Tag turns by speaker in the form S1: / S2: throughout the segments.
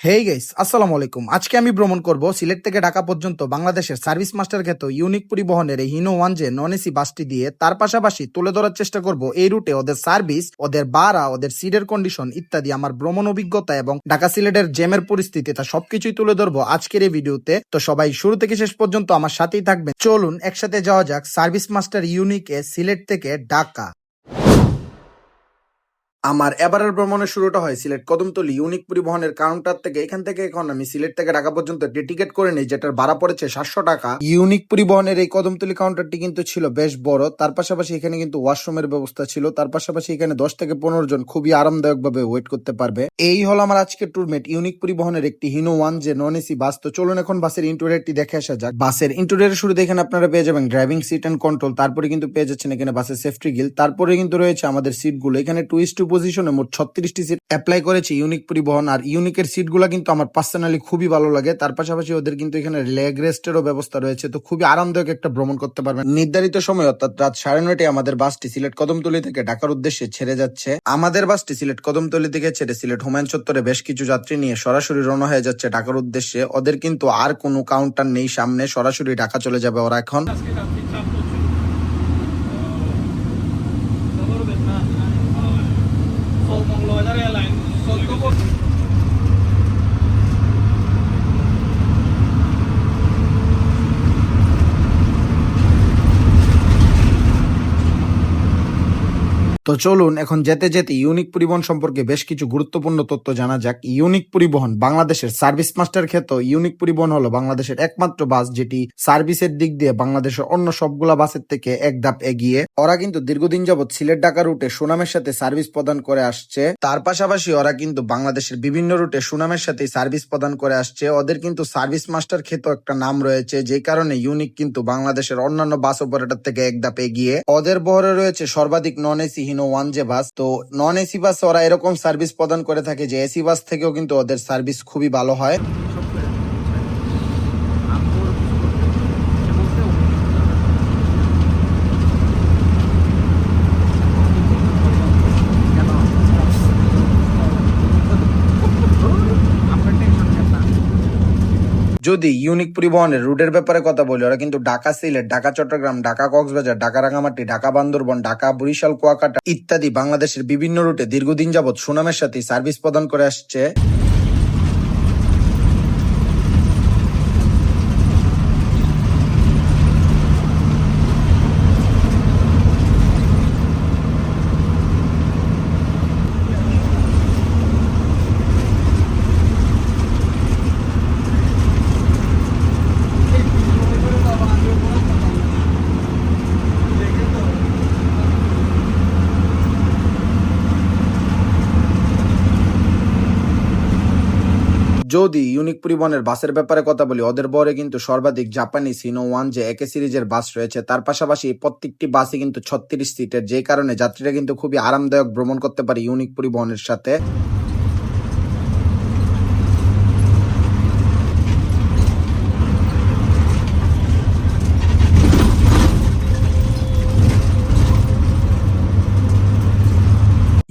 S1: Hey guys আসসালামু আলাইকুম। আজকে আমি ভ্রমণ করব সিলেট থেকে ঢাকা পর্যন্ত বাংলাদেশের সার্ভিস মাস্টার খ্যাত ইউনিক পরিবহনের এই হিনো ওয়ান যে নন এসি বাসটি দিয়ে তার পাশাপাশি তুলে ধরার চেষ্টা করব এই রুটে ওদের সার্ভিস, ওদের ভাড়া, ওদের সিটের কন্ডিশন ইত্যাদি আমার ভ্রমণ অভিজ্ঞতা এবং ঢাকা সিলেটের জ্যামের পরিস্থিতি তা সবকিছুই তুলে ধরবো আজকের এই ভিডিওতে। তো সবাই শুরু থেকে শেষ পর্যন্ত আমার সাথেই থাকবেন। চলুন, একসাথে যাওয়া যাক সার্ভিস মাস্টার ইউনিকে সিলেট থেকে ঢাকা। আমার এবারের ভ্রমণের শুরুটা হয় সিলেট কদমতলি ইউনিক পরিবহনের কাউন্টার থেকে। এখান থেকে এখন আমি সিলেট থেকে ঢাকা পর্যন্ত একটি টিকিট করে নিই, যেটার ভাড়া পড়েছে সাতশো টাকা। ইউনিক পরিবহনের এই কদমতলি কাউন্টারটি কিন্তু ছিল বেশ বড়। তার পাশাপাশি এখানে কিন্তু ওয়াশরুমের ব্যবস্থা ছিল। তার পাশাপাশি এখানে দশ থেকে পনেরো জন খুবই আরামদায়ক ভাবে ওয়েট করতে পারবে। এই হলো আমার আজকের ট্যুরমেট ইউনিক পরিবহনের একটি হিনো ওয়ান যে নন এসি বাস তো চলুন এখন বাসের ইন্টেরিয়রটি দেখে আসা যাক। বাসের ইন্টেরিয়রের শুরুতে এখানে আপনারা পেয়ে যাবেন ড্রাইভিং সিট এন্ড কন্ট্রোল তারপরে কিন্তু পেয়ে যাচ্ছেন এখানে বাসের সেফটি গিল তারপরে কিন্তু রয়েছে আমাদের সিটগুলো এখানে টুইস্ট টু পজিশনে মোট ছত্রিশটি সিট অ্যাপ্লাই করেছে ইউনিক পরিবহন। আর ইউনিকের সিটগুলো কিন্তু আমার পার্সোনালি খুবই ভালো লাগে। তার পাশাপাশি ওদের কিন্তু এখানে লেগ রেস্টেরও ব্যবস্থা রয়েছে। তো খুবই আরামদায়ক একটা ভ্রমণ করতে পারবেন। নির্ধারিত সময়, অর্থাৎ রাত সাড়ে নয়টায় আমাদের বাসটি সিলেট কদমতলি থেকে ঢাকার উদ্দেশ্যে ছেড়ে যাচ্ছে। আমাদের বাসটি সিলেট কদমতলি থেকে ছেড়ে সিলেট হুমায়ুন চত্বরে বেশ কিছু যাত্রী নিয়ে সরাসরি রওনা হয়ে যাচ্ছে ঢাকার উদ্দেশ্যে। ওদের কিন্তু আর কোনো কাউন্টার নেই সামনে। সরাসরি ঢাকা চলে যাবে ওরা এখন। তো চলুন, এখন যেতে যেতে ইউনিক পরিবহন সম্পর্কে বেশ কিছু গুরুত্বপূর্ণ তথ্য জানা যাক। ইউনিক পরিবহন বাংলাদেশের সার্ভিস মাস্টার ক্ষেত্র ইউনিক পরিবহন হলো বাংলাদেশের একমাত্র বাস যেটি সার্ভিসের দিক দিয়ে বাংলাদেশের অন্য সবগুলা বাসের থেকে এক ধাপ এগিয়ে। ওরা কিন্তু দীর্ঘদিন যাবৎ সিলেট ঢাকা রুটে সুনামের সাথে সার্ভিস প্রদান করে আসছে। তার পাশাপাশি ওরা কিন্তু বাংলাদেশের বিভিন্ন রুটে সুনামের সাথে সার্ভিস প্রদান করে আসছে। ওদের কিন্তু সার্ভিস মাস্টার ক্ষেত্র একটা নাম রয়েছে, যে কারণে ইউনিক কিন্তু বাংলাদেশের অন্যান্য বাস অপারেটর থেকে এক ধাপ এগিয়ে। ওদের বহরে রয়েছে সর্বাধিক নন এসি হিনো ওয়ান যে বাস তো নন এসি বাস ওরা এরকম সার্ভিস প্রদান করে থাকে যে এসি বাস থেকেও কিন্তু ওদের সার্ভিস খুবই ভালো হয়। যদি ইউনিক পরিবহনের রুটের ব্যাপারে কথা বলি, ওরা কিন্তু ঢাকা সিলেট, ঢাকা চট্টগ্রাম, ঢাকা কক্সবাজার, ঢাকা রাঙামাটি, ঢাকা বান্দরবন, ঢাকা বরিশাল, কুয়াকাটা ইত্যাদি বাংলাদেশের বিভিন্ন রুটে দীর্ঘদিন যাবৎ সুনামের সাথে সার্ভিস প্রদান করে আসছে। যদি ইউনিক পরিবহনের বাসের ব্যাপারে কথা বলি, ওদের বরে কিন্তু সর্বাধিক জাপানি সিনো ওয়ান যে একে সিরিজের বাস রয়েছে, তার পাশাপাশি প্রত্যেকটি বাসে কিন্তু ছত্রিশ সিটের যে কারণে যাত্রীরা কিন্তু খুবই আরামদায়ক ভ্রমণ করতে পারে ইউনিক পরিবহনের সাথে।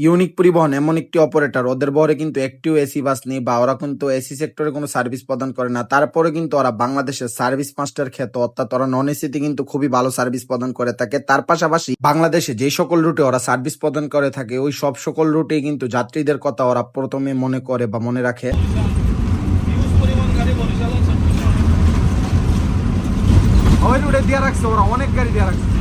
S1: ইউনিক পরিবহন, এমন একটি অপারেটর ওদের বহরে কিন্তু একটিও এসি বাস নেই বা ওরা কিন্তু এসি সেক্টরে কোনো সার্ভিস প্রদান করে না। তারপরে কিন্তু ওরা বাংলাদেশের সার্ভিস মাস্টার খ্যাত অর্থাৎ ওরা নন এসিতে কিন্তু খুবই ভালো সার্ভিস প্রদান করে থাকে। তার পাশাপাশি বাংলাদেশে যে সকল রুটে ওরা সার্ভিস প্রদান করে থাকে, ওই সব সকল রুটে কিন্তু যাত্রীদের কথা ওরা প্রথমে মনে করে বা মনে রাখে।
S2: ওই রুটে রাখছে, ওরা অনেক গাড়ি দিয়ে রাখছে।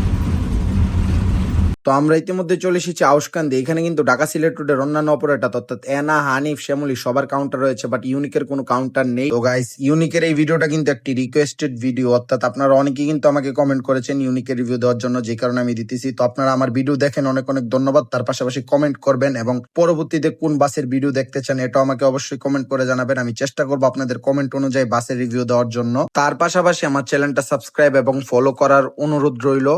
S1: তো আমরা ইতিমধ্যে চলে এসেছি আউসকান্দি এখানে কিন্তু ঢাকা সিলেট রুটের অন্যান্য অপারেটর অর্থাৎ এনা, হানিফ, শ্যামলি সবার কাউন্টার রয়েছে বাট ইউনিকের কোনো কাউন্টার নেই। তো গাইস ইউনিকের এই ভিডিওটা কিন্তু একটি রিকোয়েস্টেড ভিডিও অর্থাৎ আপনারা অনেকেই কিন্তু আমাকে কমেন্ট করেছেন ইউনিকের রিভিউ দেওয়ার জন্য, যে কারণে আমি দিতেছি। তো আপনারা আমার ভিডিও দেখেন, অনেক অনেক ধন্যবাদ। তার পাশাপাশি কমেন্ট করবেন এবং পরবর্তীতে কোন বাসের ভিডিও দেখতে চান, এটাও আমাকে অবশ্যই কমেন্ট করে জানাবেন। আমি চেষ্টা করব আপনাদের কমেন্ট অনুযায়ী বাসের রিভিউ দেওয়ার জন্য। তার পাশাপাশি আমার চ্যানেলটা সাবস্ক্রাইব এবং ফলো করার অনুরোধ রইল।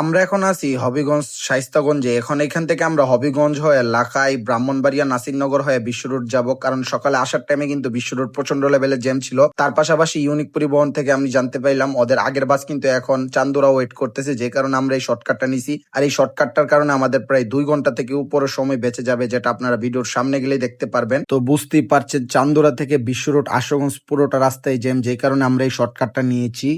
S1: আমরা এখন আছি হবিগঞ্জ, শাইস্তাগঞ্জে। এখন এখান থেকে আমরা হবিগঞ্জ হয়ে লাখাই, ব্রাহ্মণবাড়িয়া, নাসিরনগর হয়ে বিশ্ব রোড যাব। কারণ সকালে আসার টাইমে কিন্তু বিশ্ব রোড প্রচণ্ড লেভেলের জ্যাম ছিল। তার পাশাপাশি ইউনিক পরিবহন থেকে আমি জানতে পাইলাম, ওদের আগের বাস কিন্তু এখন চান্দুরা ওয়েট করতেছে। যে কারণে আমরা এই শর্টকাটটা নিছি। আর এই শর্টকাটটার কারণে আমাদের প্রায় দুই ঘণ্টা থেকে উপরের সময় বেঁচে যাবে, যেটা আপনারা ভিডিওর সামনে গেলেই দেখতে পারবেন। তো বুঝতেই পারছেন, চান্দুরা থেকে বিশ্ব রোড আশুগঞ্জ পুরোটা রাস্তায় জ্যাম যে কারণে আমরা এই শর্টকাটটা নিয়েছি।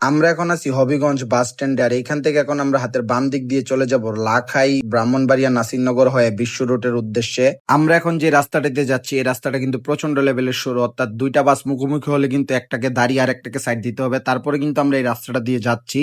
S1: আমরা এখন আছি হবিগঞ্জ বাস স্ট্যান্ডে আর এখান থেকে এখন আমরা হাতের বাম দিক দিয়ে চলে যাব লাখাই ব্রাহ্মণবাড়িয়া নাসিরনগর হয়ে বিশ্ব রোডের উদ্দেশ্যে। আমরা এখন যে রাস্তাটাতে যাচ্ছি, এই রাস্তাটা কিন্তু প্রচণ্ড লেভেলের সরু, অর্থাৎ দুইটা বাস মুখোমুখি হলে কিন্তু একটাকে দাঁড়িয়ে আর একটাকে সাইড দিতে হবে। তারপরে কিন্তু আমরা এই রাস্তাটা দিয়ে যাচ্ছি।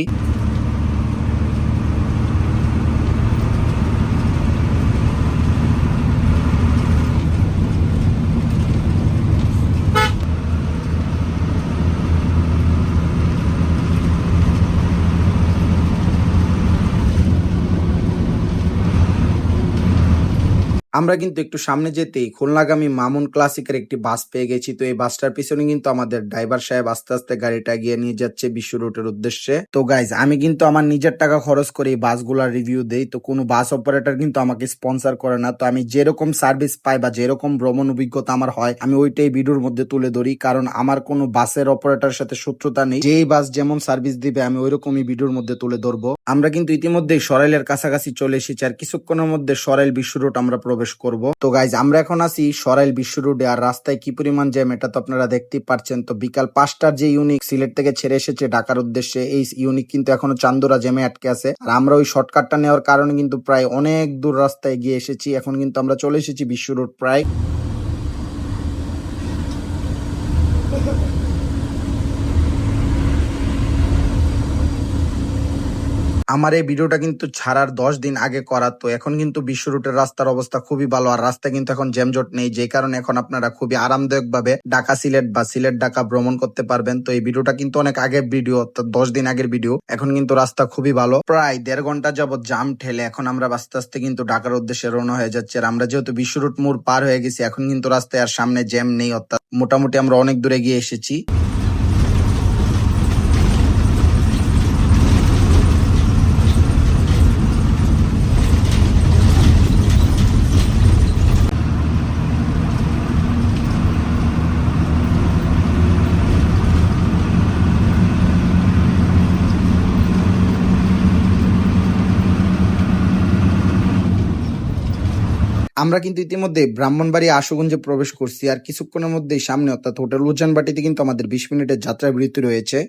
S1: আমরা কিন্তু একটু সামনে যেতেই খুলনাগামী মামুন ক্লাসিকের একটি বাস পেয়ে গেছি। তো এই বাসটার পিছনে কিন্তু আমাদের ড্রাইভার সাহেব আস্তে আস্তে গাড়িটা গিয়ে নিয়ে যাচ্ছে বিশ্ব রুটের উদ্দেশ্যে। তো গাইজ আমি কিন্তু আমার নিজের টাকা খরচ করে এই বাসগুলার রিভিউ দেই। তো কোনো বাস অপারেটর কিন্তু আমাকে স্পন্সর করে না। তো আমি যেরকম সার্ভিস পাই বা যেরকম ভ্রমণ অভিজ্ঞতা আমার হয়, আমি ওইটাই ভিডিওর মধ্যে তুলে ধরি। কারণ আমার কোনো বাসের অপারেটর সাথে শত্রুতা নেই। যেই বাস যেমন সার্ভিস দিবে, আমি ওইরকমই ভিডিওর মধ্যে তুলে ধরবো। আমরা কিন্তু ইতিমধ্যেই সরাইলের কাছাকাছি চলে এসেছি আর কিছুক্ষণের মধ্যে সরাইল বিশ্ব রোড আমরা প্রবেশ করব। তো গাইজ আমরা এখন আছি সরাইল বিশ্ব রোডে আর রাস্তায় কি পরিমাণ জ্যাম এটা তো আপনারা দেখতেই পারছেন। তো বিকাল পাঁচটার যে ইউনিক সিলেট থেকে ছেড়ে এসেছে ঢাকার উদ্দেশ্যে, এই ইউনিক কিন্তু এখনও চান্দোরা জ্যামে আটকে আছে। আর আমরা ওই শর্টকাটটা নেওয়ার কারণে কিন্তু প্রায় অনেক দূর রাস্তায় গিয়ে এসেছি। এখন কিন্তু আমরা চলে এসেছি বিশ্ব রোড প্রায় আমার এই ভিডিওটা কিন্তু ছাড়ার দশ দিন আগে করা, তো এখন কিন্তু বিশ্ব রুটের রাস্তার অবস্থা খুবই ভালো। আর রাস্তা কিন্তু এখন জ্যামজট নেই যে কারণে এখন আপনারা খুবই আরামদায়ক ভাবে ঢাকা সিলেট বা সিলেট ঢাকা ভ্রমণ করতে পারবেন। তো এই ভিডিওটা কিন্তু অনেক আগের ভিডিও অর্থাৎ দশ দিন আগের ভিডিও। এখন কিন্তু রাস্তা খুবই ভালো। প্রায় দেড় ঘণ্টা যাবত জাম ঠেলে এখন আমরা আস্তে আস্তে কিন্তু ঢাকার উদ্দেশ্যে রওনা হয়ে যাচ্ছে। আর আমরা যেহেতু বিশ্ব রুট মোড় পার হয়ে গেছি, এখন কিন্তু রাস্তায় আর সামনে জ্যাম নেই, অর্থাৎ মোটামুটি আমরা অনেক দূরে গিয়ে এসেছি। আমরা কিন্তু ইতিমধ্যে ব্রাহ্মণবাড়ি আশুগঞ্জে প্রবেশ করছি আর কিছুক্ষণের মধ্যেই সামনে অর্থাৎ হোটেল উজানবাটিতে কিন্তু আমাদের বিশ মিনিটের যাত্রা বিরতি রয়েছে।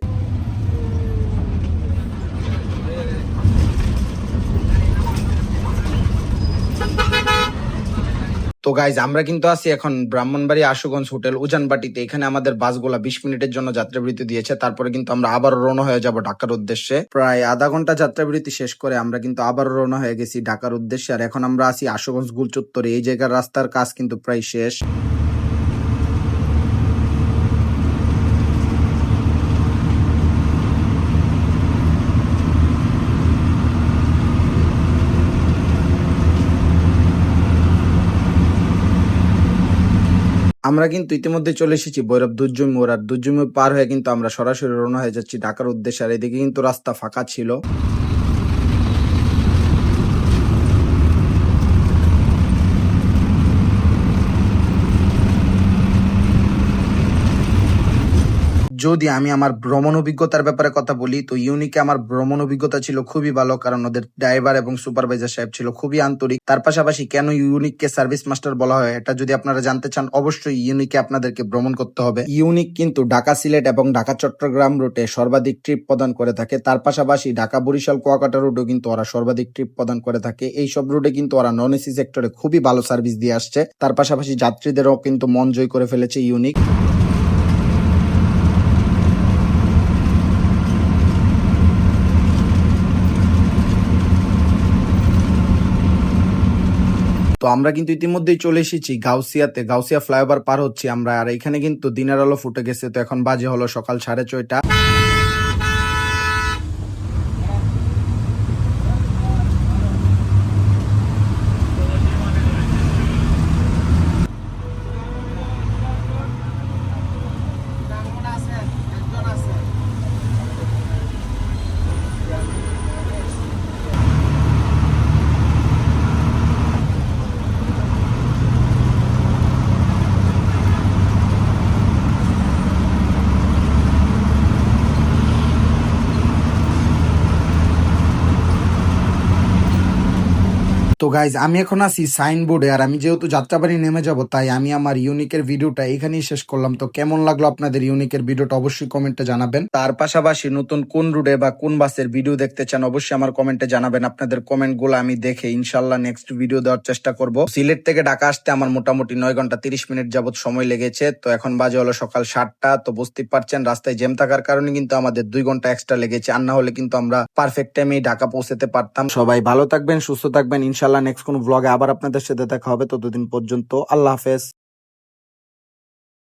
S1: তো গাইজ আমরা কিন্তু আছি এখন ব্রাহ্মণবাড়ি আশুগঞ্জ হোটেল উজানবাটিতে। এখানে আমাদের বাসগুলা বিশ মিনিটের জন্য যাত্রাবৃত্তি দিয়েছে। তারপরে কিন্তু আমরা আবার রওনা হয়ে যাব ঢাকার উদ্দেশ্যে। প্রায় আধা ঘণ্টা যাত্রাবৃত্তি শেষ করে আমরা কিন্তু আবার রওনা হয়ে গেছি ঢাকার উদ্দেশ্যে। আর এখন আমরা আছি আশুগঞ্জ গুলচত্বরে। এই জায়গার রাস্তার কাজ কিন্তু প্রায় শেষ। আমরা কিন্তু ইতিমধ্যে চলে এসেছি ভৈরব দুর্জমি মোড়, আর দুর্জমি পার হয়ে কিন্তু আমরা সরাসরি রওনা হয়ে যাচ্ছি ঢাকার উদ্দেশ্যে। আর এদিকে কিন্তু রাস্তা ফাঁকা ছিল। যদি আমি আমার ভ্রমণ অভিজ্ঞতার ব্যাপারে কথা বলি, তো ইউনিকে আমার ভ্রমণ অভিজ্ঞতা ছিল খুবই ভালো, কারণ ওদের ড্রাইভার এবং সুপারভাইজার সাহেব ছিল খুবই আন্তরিক। তার পাশাপাশি কেন ইউনিককে সার্ভিস মাস্টার বলা হয়, এটা যদি আপনারা জানতে চান, অবশ্যই ইউনিকে আপনাদেরকে ভ্রমণ করতে হবে। ইউনিক কিন্তু ঢাকা সিলেট এবং ঢাকা চট্টগ্রাম রুটে সর্বাধিক ট্রিপ প্রদান করে থাকে। তার পাশাপাশি ঢাকা, বরিশাল, কুয়াকাটা রুটেও কিন্তু ওরা সর্বাধিক ট্রিপ প্রদান করে থাকে। এই সব রুটে কিন্তু ওরা নন এসি সেক্টরে খুবই ভালো সার্ভিস দিয়ে আসছে। তার পাশাপাশি যাত্রীদেরও কিন্তু মন জয় করে ফেলেছে ইউনিক। তো আমরা কিন্তু ইতিমধ্যেই চলে এসেছি গাউসিয়াতে। গাউসিয়া ফ্লাইওভার পার হচ্ছি আমরা। আর এখানে কিন্তু দিনের আলো ফুটে গেছে। তো এখন বাজে হলো সকাল সাড়ে ছয়টা। গাইজ আমি এখন আছি সাইনবোর্ডে আর আমি যেহেতু যাত্রাবাড়ি নেমে যাব, তাই আমি আমার ইউনিকের ভিডিওটা এখানেই শেষ করলাম। তো কেমন লাগল আপনাদের ইউনিকের ভিডিওটা অবশ্যই কমেন্টে জানাবেন। তার পাশাপাশি নতুন কোন রুটে বা কোন বাসের ভিডিও দেখতে চান, অবশ্যই আমার কমেন্টে জানাবেন। আপনাদের কমেন্টগুলো আমি দেখে ইনশাল্লাহ নেক্সট ভিডিও দেওয়ার চেষ্টা করব। সিলেট থেকে ঢাকা আসতে আমার মোটামুটি নয় ঘণ্টা তিরিশ মিনিট যাবত সময় লেগেছে। তো এখন বাজে হলো সকাল সাতটা। তো বুঝতেই পারছেন, রাস্তায় জ্যাম থাকার কারণে কিন্তু আমাদের দুই ঘণ্টা এক্সট্রা লেগেছে। আর না হলে কিন্তু আমরা পারফেক্ট টাইমে ঢাকা পৌঁছাতে পারতাম। সবাই ভালো থাকবেন, সুস্থ থাকবেন। ইনশাল্লাহ নেক্সট কোন ব্লগে আবার আপনাদের সাথে দেখা হবে ততদিন পর্যন্ত আল্লাহ হাফেজ।